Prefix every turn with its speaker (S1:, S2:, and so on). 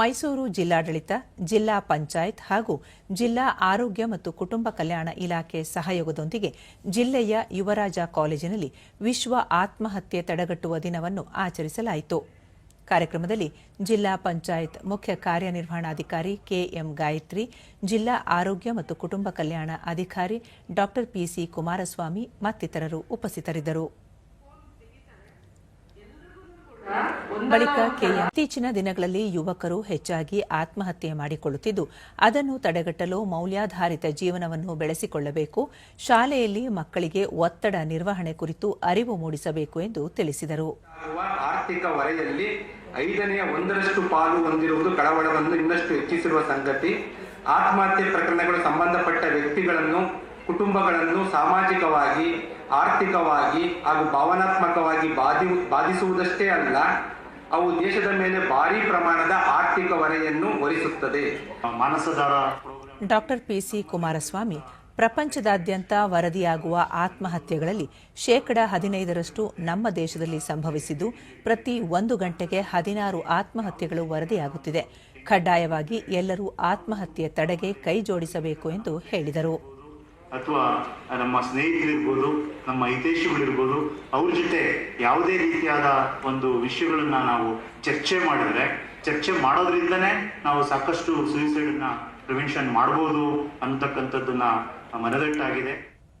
S1: ಮೈಸೂರು ಜಿಲ್ಲಾಡಳಿತ ಜಿಲ್ಲಾ ಪಂಚಾಯತ್ ಹಾಗೂ ಜಿಲ್ಲಾ ಆರೋಗ್ಯ ಮತ್ತು ಕುಟುಂಬ ಕಲ್ಯಾಣ ಇಲಾಖೆ ಸಹಯೋಗದೊಂದಿಗೆ ಜಿಲ್ಲೆಯ ಯುವರಾಜ ಕಾಲೇಜಿನಲ್ಲಿ ವಿಶ್ವ ಆತ್ಮಹತ್ಯೆ ತಡೆಗಟ್ಟುವ ದಿನವನ್ನು ಆಚರಿಸಲಾಯಿತು ಕಾರ್ಯಕ್ರಮದಲ್ಲಿ ಜಿಲ್ಲಾ ಪಂಚಾಯತ್ ಮುಖ್ಯ ಕಾರ್ಯನಿರ್ವಹಣಾಧಿಕಾರಿ ಕೆಎಂ ಗಾಯತ್ರಿ ಜಿಲ್ಲಾ ಆರೋಗ್ಯ ಮತ್ತು ಕುಟುಂಬ ಕಲ್ಯಾಣ ಅಧಿಕಾರಿ ಡಾ ಪಿಸಿ ಕುಮಾರಸ್ವಾಮಿ ಮತ್ತಿತರರು ಉಪಸ್ಥಿತರಿದ್ದರು ಬಳಿಕ ಕೆಎಂ ಇತ್ತೀಚಿನ ದಿನಗಳಲ್ಲಿ ಯುವಕರು ಹೆಚ್ಚಾಗಿ ಆತ್ಮಹತ್ಯೆ ಮಾಡಿಕೊಳ್ಳುತ್ತಿದ್ದು ಅದನ್ನು ತಡೆಗಟ್ಟಲು ಮೌಲ್ಯಾಧಾರಿತ ಜೀವನವನ್ನು ಬೆಳೆಸಿಕೊಳ್ಳಬೇಕು ಶಾಲೆಯಲ್ಲಿ ಮಕ್ಕಳಿಗೆ ಒತ್ತಡ ನಿರ್ವಹಣೆ ಕುರಿತು ಅರಿವು ಮೂಡಿಸಬೇಕು ಎಂದು ತಿಳಿಸಿದರು
S2: ಆರ್ಥಿಕ ವಲಯದಲ್ಲಿ ಐದನೆಯ ಒಂದರಷ್ಟು ಪಾಲು ಹೊಂದಿರುವುದು ಕಳವಳವನ್ನು ಇನ್ನಷ್ಟು ಹೆಚ್ಚಿಸಿರುವ ಸಂಗತಿ ಆತ್ಮಹತ್ಯೆ ಪ್ರಕರಣಗಳು ಸಂಬಂಧಪಟ್ಟ ವ್ಯಕ್ತಿಗಳನ್ನು ಕುಟುಂಬಗಳನ್ನು ಸಾಮಾಜಿಕವಾಗಿ ಆರ್ಥಿಕವಾಗಿ ಹಾಗೂ ಭಾವನಾತ್ಮಕವಾಗಿ ಬಾಧಿ ಬಾಧಿಸುವುದಷ್ಟೇ ಅಲ್ಲ ಅವು ದೇಶದ ಮೇಲೆ ಭಾರಿ ಪ್ರಮಾಣದ ಆರ್ಥಿಕ ಹೊರೆಯನ್ನು ಹೊರಿಸುತ್ತದೆ
S1: ಡಾಕ್ಟರ್ ಪಿಸಿ ಕುಮಾರಸ್ವಾಮಿ ಪ್ರಪಂಚದಾದ್ಯಂತ ವರದಿಯಾಗುವ ಆತ್ಮಹತ್ಯೆಗಳಲ್ಲಿ ಶೇಕಡ ಹದಿನೈದರಷ್ಟು ನಮ್ಮ ದೇಶದಲ್ಲಿ ಸಂಭವಿಸಿದ್ದು ಪ್ರತಿ ಒಂದು ಗಂಟೆಗೆ ಹದಿನಾರು ಆತ್ಮಹತ್ಯೆಗಳು ವರದಿಯಾಗುತ್ತಿದೆ ಕಡ್ಡಾಯವಾಗಿ ಎಲ್ಲರೂ ಆತ್ಮಹತ್ಯೆ ತಡೆಗೆ ಕೈ ಜೋಡಿಸಬೇಕು ಎಂದು ಹೇಳಿದರು
S3: ಅಥವಾ ನಮ್ಮ ಸ್ನೇಹಿತರಿರ್ಬೋದು ನಮ್ಮ ಹಿತೈಷಿಗಳಿರ್ಬೋದು ಅವ್ರ ಜೊತೆ ಯಾವುದೇ ರೀತಿಯಾದ ಒಂದು ವಿಷಯಗಳನ್ನ ನಾವು ಚರ್ಚೆ ಮಾಡಿದರೆ ಚರ್ಚೆ ಮಾಡೋದ್ರಿಂದನೇ ನಾವು ಸಾಕಷ್ಟು ಸುಯಿಸೈಡ್ನ ಪ್ರಿವೆನ್ಷನ್ ಮಾಡ್ಬೋದು ಅಂತಕ್ಕಂಥದ್ದನ್ನ ಮನದಟ್ಟಾಗಿದೆ